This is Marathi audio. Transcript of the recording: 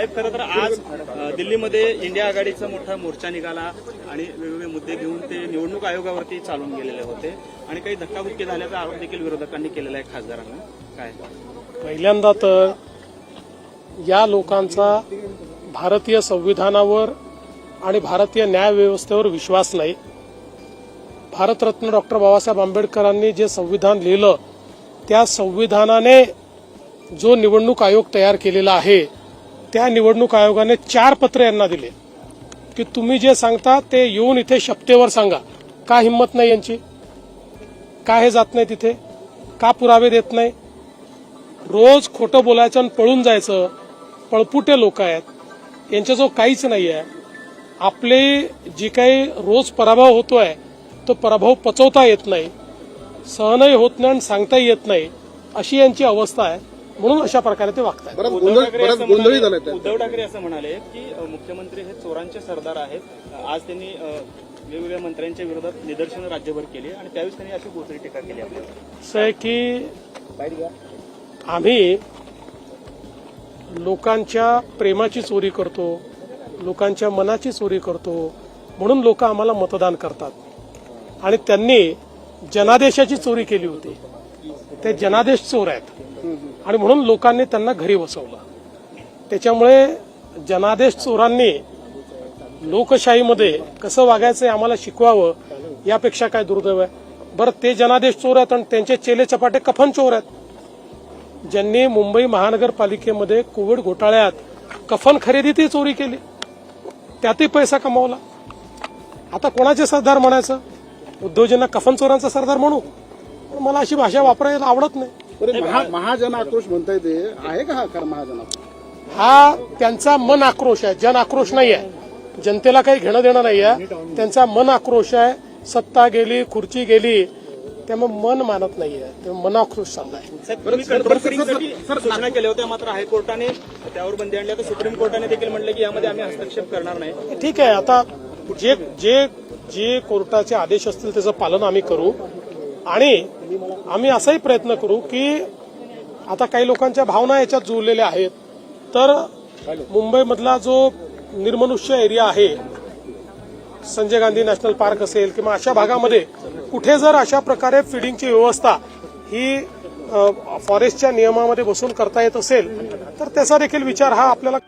साहेब खरं तर आज दिल्लीमध्ये इंडिया आघाडीचा मोठा मोर्चा निघाला आणि वेगवेगळे मुद्दे घेऊन ते निवडणूक आयोगावरती चालून गेलेले होते आणि काही धक्काबुक्की झाल्याचा आरोप देखील विरोधकांनी केलेला आहे खासदारांना. काय? पहिल्यांदा तर या लोकांचा भारतीय संविधानावर आणि भारतीय न्यायव्यवस्थेवर विश्वास नाही. भारतरत्न डॉक्टर बाबासाहेब आंबेडकरांनी जे संविधान लिहिलं त्या संविधानाने जो निवडणूक आयोग तयार केलेला आहे त्या निवडणूक आयोगाने चार पत्र यांना दिले. की तुम्ही जे सांगता ते येऊन इथे शपथेवर सांगा. का हिंमत नाही यांची? का हे जात नाही तिथे? का पुरावे देत नाही? रोज खोटं बोलायचं आणि पळून जायचं पळपुटे लोक आहेत. यांच्याजवळ काहीच नाही आहे आपले जी काही रोज पराभव होतोय तो पराभव पचवता येत नाही सहनही होत नाही आणि सांगताही येत नाही. अशी यांची अवस्था आहे. म्हणून अशा प्रकारे ते वागतात उद्धव गोंधळ ठाकरे असं गोंधळी म्हणाले-. उद्धव ठाकरे असं म्हणाले की अ, मुख्यमंत्री हे चोरांचे सरदार आहेत. आज त्यांनी अ, वेगवेगळ्या मंत्र्यांच्या विरोधात निदर्शनं राज्यभर केली आणि त्यावेळेस त्यांनी अशी बोचरी टीका केली आपल्याला. असं आहे की आम्ही लोकांच्या प्रेमाची चोरी करतो लोकांच्या मनाची चोरी करतो म्हणून लोक आम्हाला मतदान करतात. आणि त्यांनी जनादेशाची चोरी केली होती. ते जनादेश चोर आहेत. आणि म्हणून लोकांनी त्यांना घरी बसवलं. त्याच्यामुळे जनादेश चोरांनी लोकशाहीमध्ये कसं वागायचं आम्हाला शिकवावं यापेक्षा काय दुर्दैव आहे. बरं ते जनादेश चोर आहेत आणि त्यांचे चेले चपाटे कफन चोर आहेत. ज्यांनी मुंबई महानगरपालिकेमध्ये कोविड घोटाळ्यात कफन खरेदीतही चोरी केली. त्यातही पैसा कमावला. आता कोणाचे सरदार म्हणायचं? उद्योजकांना कफन चोरांचा सरदार म्हणू? मला अशी भाषा वापरायला आवडत नाही. महाजन आक्रोश म्हणताय ते. आहे का हा खरं महाजन आक्रोश? हा त्यांचा मन आक्रोश आहे. जन आक्रोश नाही आहे जनतेला काही घेणं देणं नाही आहे त्यांचा मन आक्रोश आहे. सत्ता गेली खुर्ची गेली त्यामुळे मन मानत नाहीये. ते मन आक्रोश चाललाय साहेब, तुम्ही कंट्रोल फिटिंगसाठी सूचना केल्या होत्या मात्र हायकोर्टाने त्यावर बंदी आणली. आता सुप्रीम कोर्टाने देखील म्हटलं की यामध्ये आम्ही हस्तक्षेप करणार नाही. ठीक आहे. आता जे जे जे कोर्टाचे आदेश असतील त्याचं पालन आम्ही करू. आणि आम्ही असाही प्रयत्न करू की आता काही लोकांच्या भावना याच्यात जुळलेल्या आहेत. तर मुंबईमधला जो निर्मनुष्य एरिया आहे संजय गांधी नॅशनल पार्क असेल किंवा अशा भागामध्ये कुठे जर अशा प्रकारे फिडिंगची व्यवस्था ही फॉरेस्टच्या नियमामध्ये बसून करता येत असेल तर त्याचा देखील विचार हा आपल्याला